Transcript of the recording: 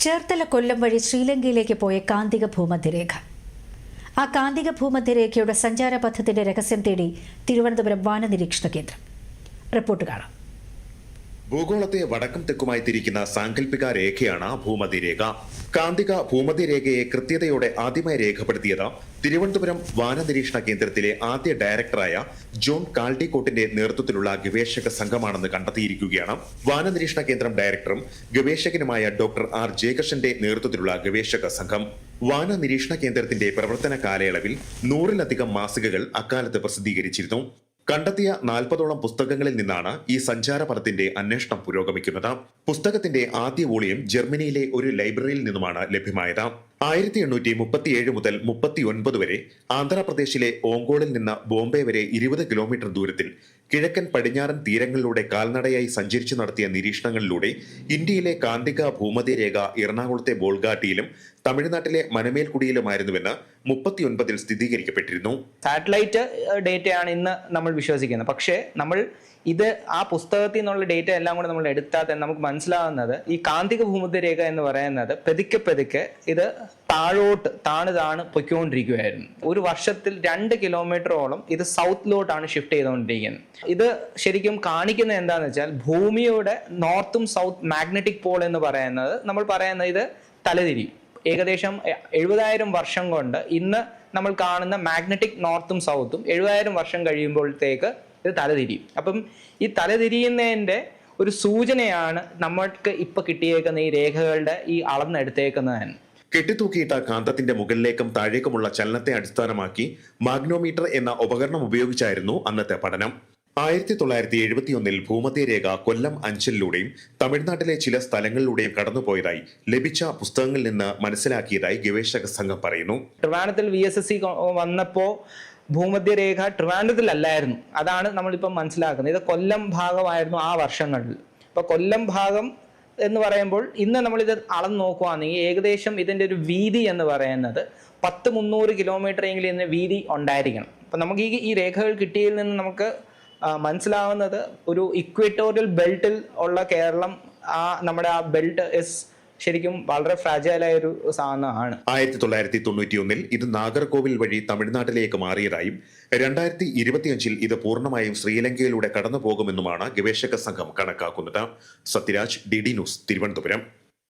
ചേർത്തല കൊല്ലം വഴി ശ്രീലങ്കയിലേക്ക് പോയ കാന്തിക ഭൂമധ്യരേഖ. ആ കാന്തിക ഭൂമധ്യരേഖയുടെ സഞ്ചാര പഥത്തിന്റെ രഹസ്യം തേടി തിരുവനന്തപുരം വാനനിരീക്ഷണ കേന്ദ്രം. റിപ്പോർട്ട് കാണാം. ഭൂഗോളത്തെ വടക്കും തെക്കുമായി തിരിക്കുന്ന സാങ്കല്പിക രേഖയാണ് ഭൂമധ്യരേഖ കാന്തിക ഭൂമധ്യരേഖയെ കൃത്യതയോടെ ആദ്യമായി രേഖപ്പെടുത്തിയത് തിരുവനന്തപുരം വാനനിരീക്ഷണ കേന്ദ്രത്തിലെ ആദ്യ ഡയറക്ടറായ ജോൺ കാൾഡിക്കോട്ടിന്റെ നേതൃത്വത്തിലുള്ള ഗവേഷക സംഘമാണെന്ന് കണ്ടെത്തിയിരിക്കുകയാണ്. വാനനിരീക്ഷണ കേന്ദ്രം ഡയറക്ടറും ഗവേഷകനുമായ ഡോക്ടർ ആർ ജയകൃഷ്ണന്റെ നേതൃത്വത്തിലുള്ള ഗവേഷക സംഘം. വാനനിരീക്ഷണ കേന്ദ്രത്തിന്റെ പ്രവർത്തന കാലയളവിൽ നൂറിലധികം മാസികകൾ അക്കാലത്ത് പ്രസിദ്ധീകരിച്ചിരുന്നു. കണ്ടെത്തിയ നാൽപ്പതോളം പുസ്തകങ്ങളിൽ നിന്നാണ് ഈ സഞ്ചാരപഥത്തിന്റെ അന്വേഷണം പുരോഗമിക്കുന്നത്. പുസ്തകത്തിന്റെ ആദ്യ വോളിയം ജർമ്മനിയിലെ ഒരു ലൈബ്രറിയിൽ നിന്നുമാണ് ലഭ്യമായത്. ആയിരത്തി എണ്ണൂറ്റി മുപ്പത്തിയേഴ് മുതൽ മുപ്പത്തി ഒൻപത് വരെ ആന്ധ്രാപ്രദേശിലെ ഓങ്കോളിൽ നിന്ന് ബോംബെ വരെ ഇരുപത് കിലോമീറ്റർ ദൂരത്തിൽ കിഴക്കൻ പടിഞ്ഞാറൻ തീരങ്ങളിലൂടെ കാൽനടയായി സഞ്ചരിച്ചു നടത്തിയ നിരീക്ഷണങ്ങളിലൂടെ ഇന്ത്യയിലെ കാന്തിക ഭൂമധ്യരേഖ എറണാകുളത്തെ ബോൾഗാട്ടിയിലും തമിഴ്നാട്ടിലെ മനമേൽക്കുടിയിലുമായിരുന്നുവെന്ന് മുപ്പത്തിയൊൻപതിൽ സ്ഥിരീകരിക്കപ്പെട്ടിരുന്നു. സാറ്റലൈറ്റ് ഡേറ്റയാണ് ഇന്ന് നമ്മൾ വിശ്വസിക്കുന്നത്. പക്ഷേ നമ്മൾ ഇത് ആ പുസ്തകത്തിൽ നിന്നുള്ള ഡേറ്റ എല്ലാം കൂടെ നമ്മൾ എടുത്താൽ തന്നെ നമുക്ക് മനസ്സിലാവുന്നത് ഈ കാന്തിക ഭൂമധ്യരേഖ എന്ന് പറയുന്നത് പെതുക്കെ പെതുക്കെ ഇത് താഴോട്ട് താണ് താണ് പൊയ്ക്കൊണ്ടിരിക്കുകയായിരുന്നു. ഒരു വർഷത്തിൽ രണ്ട് കിലോമീറ്ററോളം ഇത് സൗത്തിലോട്ടാണ് ഷിഫ്റ്റ് ചെയ്തുകൊണ്ടിരിക്കുന്നത് ഇത് ശരിക്കും കാണിക്കുന്നത് എന്താന്ന് വെച്ചാൽ ഭൂമിയുടെ നോർത്തും സൗത്ത് മാഗ്നറ്റിക് പോൾ എന്ന് പറയുന്നത് നമ്മൾ പറയുന്നത് ഇത് തലതിരിയും ഏകദേശം എഴുപതായിരം വർഷം കൊണ്ട് ഇന്ന് നമ്മൾ കാണുന്ന മാഗ്നറ്റിക് നോർത്തും സൗത്തും എഴുപതായിരം വർഷം കഴിയുമ്പോഴത്തേക്ക് ഇത് തലതിരി. അപ്പം ഈ തലതിരിയുന്നതിന്റെ ഒരു സൂചനയാണ് നമ്മൾക്ക് ഇപ്പൊ കിട്ടിയേക്കുന്ന ഈ രേഖകളുടെ ഈ അളന്നെടുത്തേക്കുന്നത് തന്നെ കെട്ടിത്തൂക്കിയിട്ട കാന്തത്തിന്റെ മുകളിലേക്കും താഴേക്കുമുള്ള ചലനത്തെ അടിസ്ഥാനമാക്കി മാഗ്നോമീറ്റർ എന്ന ഉപകരണം ഉപയോഗിച്ചായിരുന്നു അന്നത്തെ പഠനം. ആയിരത്തി തൊള്ളായിരത്തി എഴുപത്തിയൊന്നിൽ ഭൂമധ്യരേഖ കൊല്ലം അഞ്ചലിലൂടെയും തമിഴ്നാട്ടിലെ ചില സ്ഥലങ്ങളിലൂടെയും കടന്നുപോയതായി ലഭിച്ച പുസ്തകങ്ങളിൽ നിന്ന് മനസ്സിലാക്കിയതായി ഗവേഷക സംഘം പറയുന്നു. ട്രിവാണത്തിൽ വി എസ് എസ് സി വന്നപ്പോ ഭൂമധ്യരേഖ ട്രിവാൻഡത്തിലല്ലായിരുന്നു അതാണ് നമ്മളിപ്പം മനസ്സിലാക്കുന്നത്. ഇത് കൊല്ലം ഭാഗമായിരുന്നു ആ വർഷങ്ങളിൽ. ഇപ്പൊ കൊല്ലം ഭാഗം എന്ന് പറയുമ്പോൾ ഇന്ന് നമ്മളിത് അളന്ന് നോക്കുകയാണെങ്കിൽ ഏകദേശം ഇതിന്റെ ഒരു വീതി എന്ന് പറയുന്നത് പത്ത് മുന്നൂറ് കിലോമീറ്റർ എങ്കിലും ഇതിന് വീതി ഉണ്ടായിരിക്കണം. അപ്പം നമുക്ക് ഈ ഈ രേഖകൾ കിട്ടിയതിൽ നിന്ന് നമുക്ക് മനസ്സിലാവുന്നത് ഒരു ഇക്വേറ്റോറിയൽ ബെൽറ്റിൽ ഉള്ള കേരളം ആ നമ്മുടെ ആ ബെൽറ്റ് ഇസ് ശരിക്കും വളരെ ഫ്രാജൈലായ ഒരു സാധനമാണ്. ആയിരത്തി തൊള്ളായിരത്തി തൊണ്ണൂറ്റിയൊന്നിൽ ഇത് നാഗർകോവിൽ വഴി തമിഴ്നാട്ടിലേക്ക് മാറിയതായും രണ്ടായിരത്തി ഇരുപത്തിയഞ്ചിൽ ഇത് പൂർണമായും ശ്രീലങ്കയിലൂടെ കടന്നു പോകുമെന്നുമാണ് ഗവേഷക സംഘം കണക്കാക്കുന്നത്. Sathyaraj D D news Thiruvananthapuram.